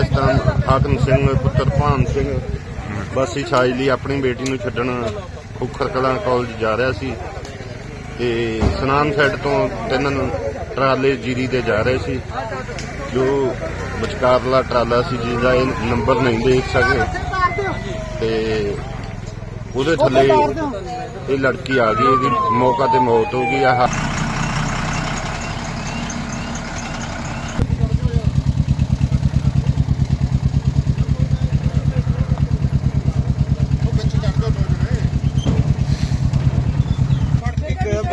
ਇਸ ਹਾਕਮ ਸਿੰਘ, ਪੁੱਤਰ ਭਾਨ ਸਿੰਘ, ਬਸੀ ਛਾਜਲੀ ਆਪਣੀ ਬੇਟੀ ਨੂੰ ਛੱਡਣ ਖੁਖਰ ਕਲਾਂ ਕਾਲਜ ਜਾ ਰਿਹਾ ਸੀ ਤੇ ਸਨਾਮ ਸਾਈਡ ਤੋਂ ਤਿੰਨ ਟਰਾਲੇ ਜੀਰੀ ਦੇ ਜਾ ਰਹੇ ਸੀ, ਜੋ ਵਿਚਕਾਰਲਾ ਟਰਾਲਾ ਸੀ ਜਿਹਦਾ ਇਹ ਨੰਬਰ ਨਹੀਂ ਦੇਖ ਸਕੇ ਤੇ ਉਹਦੇ ਥੱਲੇ ਇਹ ਲੜਕੀ ਆ ਗਈ, ਇਹਦੀ ਮੌਕਾ ਤੇ ਮੌਤ ਹੋ ਗਈ ਆ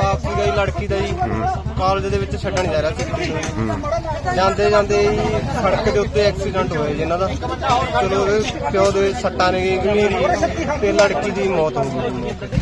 ਇੱਕ ਬਾਪ ਸੀਗਾ ਜੀ, ਲੜਕੀ ਦਾ ਜੀ। ਕਾਲਜ ਦੇ ਵਿੱਚ ਛੱਡਣ ਜਾ ਰਿਹਾ ਸੀ। ਕੁੜੀ ਨੂੰ ਜਾਂਦੇ ਜਾਂਦੇ ਜੀ ਸੜਕ ਦੇ ਉੱਤੇ ਐਕਸੀਡੈਂਟ ਹੋਇਆ ਜੀ ਇਹਨਾਂ ਦਾ। ਚਲੋ, ਉਹਦੇ ਪਿਓ ਦੇ ਸੱਟਾਂ ਨੇ ਜੀ ਗੰਭੀਰ ਤੇ ਲੜਕੀ ਦੀ ਮੌਤ ਹੋ ਗਈ। ਜੀ ਮੌਕੇ ਤੇ।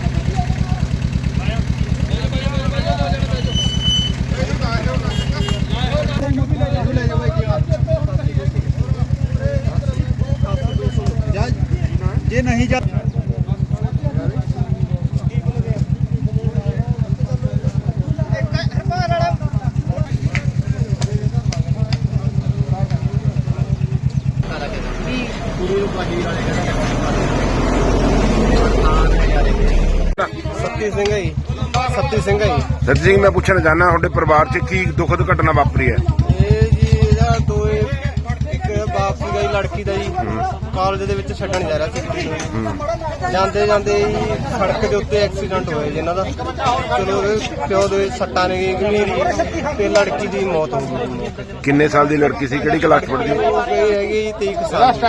ਸੱਤੀ ਸਿੰਘ ਹੈ ਸੱਤੀ ਸਿੰਘ ਹੈ ਜੀ। ਸਤਿ ਸਿੰਘ ਮੈਂ ਪੁੱਛਣਾ ਚਾਹਨਾ ਤੁਹਾਡੇ ਪਰਿਵਾਰ 'ਚ ਕੀ ਦੁਖਦ ਘਟਨਾ ਵਾਪਰੀ ਹੈ? ਇਹ ਜੀ ਇਹਦਾ ਦੋ ਇੱਕ ਬਾਪ ਸੀਗਾ ਜੀ ਲੜਕੀ ਦਾ ਕਾਲਜ ਦੇ ਵਿੱਚ ਛੱਡਣ ਜਾ ਰਿਹਾ ਸੀ ਜਾਂਦੇ ਜਾਂਦੇ ਸੜਕ ਦੇ ਉੱਤੇ ਐਕਸੀਡੈਂਟ ਹੋਇਆ ਜੀ ਇਹਨਾਂ ਦਾ। ਚਲੋ ਉਹਦੇ ਪਿਓ ਦੇ ਸੱਟਾਂ ਨੇ ਗੰਭੀਰ ਤੇ ਲੜਕੀ ਦੀ ਮੌਤ ਹੋ ਗਈ। ਕਿੰਨੇ ਸਾਲ ਦੀ ਲੜਕੀ ਸੀ? ਕਿਹੜੀ ਕਲਾਸ ਪੜ੍ਹਦੀ? ਗਈ ਹੈਗੀ ਜੀ 23 ਕੁ ਸਾਲ ਦੀ।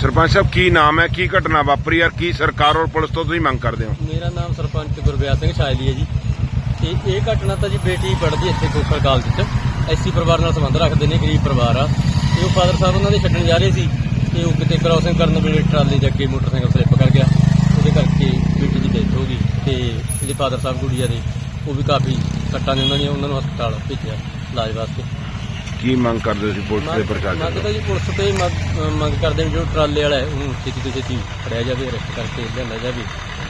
ਸਰਪੰਚ ਸਾਹਿਬ ਕੀ ਨਾਮ ਹੈ? ਕੀ ਘਟਨਾ ਵਾਪਰੀ ਹੈ ਕੀ ਸਰਕਾਰ ਔਰ ਪੁਲਿਸ ਤੋਂ ਤੁਸੀਂ ਮੰਗ ਕਰਦੇ ਹੋ? ਮੇਰਾ ਨਾਮ ਸਰਪੰਚ ਗੁਰਵਿਆਸ ਸਿੰਘ ਸ਼ਾਇਲੀ ਹੈ ਜੀ। ਤੇ ਇਹ ਘਟਨਾ ਤਾਂ ਜੀ ਬੇਟੀ ਪੜ੍ਹਦੀ ਇੱਥੇ ਕੋਖਰ ਕਾਲਜ 'ਚ। ਐਸੀ ਪਰਿਵਾਰ ਨਾਲ ਸੰਬੰਧ ਰੱਖਦੇ ਨੇ ਗਰੀਬ ਪਰਿਵਾਰ ਆ। ਤੇ ਉਹ ਫਾਦਰ ਸਾਹਿਬ ਉਹਨਾਂ ਦੇ ਛੱਡਣ ਜਾ ਰਹੇ ਸੀ ਤੇ ਉਹ ਕਿਤੇ ਕ੍ਰਾਸਿੰਗ ਕਰਨ ਵੇਲੇ ਟਰਾਲੇ ਦੇ ਅੱਗੇ ਮੋਟਰਸਾਈਕਲ ਸਲਿੱਪ ਕਰ ਗਿਆ। ਉਹਦੇ ਕਰਕੇ ਬੇਟੀ ਦੀ ਡੈਥ ਹੋ ਗਈ ਤੇ ਇਹਦੇ ਫਾਦਰ ਸਾਹਿਬ ਗੁੜੀਆ ਦੇ ਉਹ ਵੀ ਕਾਫੀ ਸੱਟਾਂ ਨੇ ਉਹਨਾਂ ਦੀਆਂ ਉਹਨਾਂ ਨੂੰ ਹਸਪਤਾਲ ਭੇਜਿਆ ਇਲਾਜ ਵਾਸਤੇ। ਕੀ ਮੰਗ ਕਰਦੇ ਸੀ ਪੁਲਿਸ ਤੇ ਪ੍ਰਸ਼ਾਸਨ ਮੰਗ ਤੋਂ ਜੀ ਪੁਲਿਸ ਤੋਂ ਮੰਗ- ਮੰਗ ਕਰਦੇ ਜੋ ਟਰਾਲੇ ਵਾਲਾ ਹੈ ਉਹਨੂੰ ਛੇਤੀ ਤੋਂ ਛੇਤੀ ਫੜਿਆ ਜਾਵੇ ਅਰੈਸਟ ਕਰਕੇ ਲਿਆਂਦਾ ਜਾਵੇ।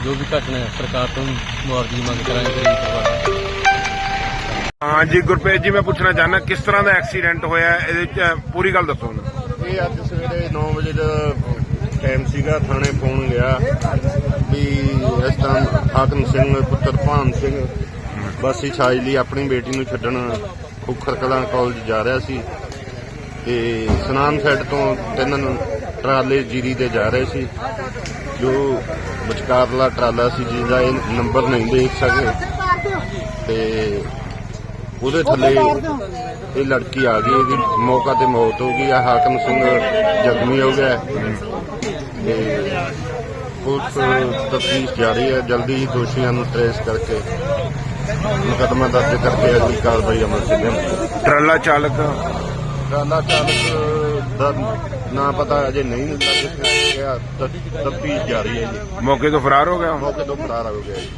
ਜੋ ਵੀ ਘਟਨਾ ਹੈ ਸਰਕਾਰ ਤੋਂ ਮੁਆਵਜ਼ੇ ਦੀ ਮੰਗ ਕਰਾਂਗੇ ਗਰੀਬ ਪਰਿਵਾਰ ਦੀ। ਹਾਂਜੀ ਗੁਰਪ੍ਰੀਤ ਜੀ, ਮੈਂ ਪੁੱਛਣਾ ਚਾਹੁੰਦਾ, ਕਿਸ ਤਰ੍ਹਾਂ ਦਾ ਐਕਸੀਡੈਂਟ ਹੋਇਆ? ਇਹਦੇ 'ਚ ਪੂਰੀ ਗੱਲ ਦੱਸੋ ਇਹ ਅੱਜ ਸਵੇਰੇ 9 ਵਜੇ ਦਾ ਟਾਈਮ ਸੀਗਾ, ਥਾਣੇ ਫੋਨ ਗਿਆ ਵੀ ਇਸ ਤਰ੍ਹਾਂ ਹਾਕਮ ਸਿੰਘ, ਪੁੱਤਰ ਭਾਨ ਸਿੰਘ, ਬਸੀ ਛਾਜਲੀ ਆਪਣੀ ਬੇਟੀ ਨੂੰ ਛੱਡਣ ਖੁਖਰ ਕਲਾਂ ਕਾਲਜ ਜਾ ਰਿਹਾ ਸੀ ਤੇ ਸਨਾਮ ਸਾਈਡ ਤੋਂ ਤਿੰਨ ਟਰਾਲੇ ਜੀਰੀ ਦੇ ਜਾ ਰਹੇ ਸੀ। ਜੋ ਵਿਚਕਾਰਲਾ ਟਰਾਲਾ ਸੀ, ਜਿਹਦਾ ਇਹ ਨੰਬਰ ਨਹੀਂ ਦੇਖ ਸਕੇ। ਤੇ ਉਹਦੇ ਥੱਲੇ ਇਹ ਲੜਕੀ ਆ ਗਈ ਇਹਦੀ ਮੌਕਾ ਤੇ ਮੌਤ ਹੋ ਗਈ ਆ ਹਾਕਮ ਸਿੰਘ ਜ਼ਖਮੀ ਹੋ ਗਿਆ। ਤੇ ਪੁਲਿਸ ਤਫਤੀਸ਼ ਜਾਰੀ ਹੈ ਜਲਦੀ ਹੀ ਦੋਸ਼ੀਆਂ ਨੂੰ ਟ੍ਰੇਸ ਕਰਕੇ ਮੁਕੱਦਮਾ ਦਰਜ ਕਰਕੇ ਅਗਲੀ ਕਾਰਵਾਈ ਅਮਲ ਚ ਲਿਆਉਣੀ। ਟਰਾਲਾ ਚਾਲਕ ਟਰਾਲਾ ਚਾਲਕ ਦਾ ਨਾਂ ਪਤਾ ਅਜੇ ਨਹੀਂ ਲੱਗ ਸਕਿਆ ਤਫਤੀਸ਼ ਜਾਰੀ ਹੈ ਜੀ। ਮੌਕੇ ਤੋਂ ਫਰਾਰ ਹੋ ਗਿਆ ਮੌਕੇ ਤੋਂ ਫਰਾਰ ਹੋ ਗਿਆ ਜੀ।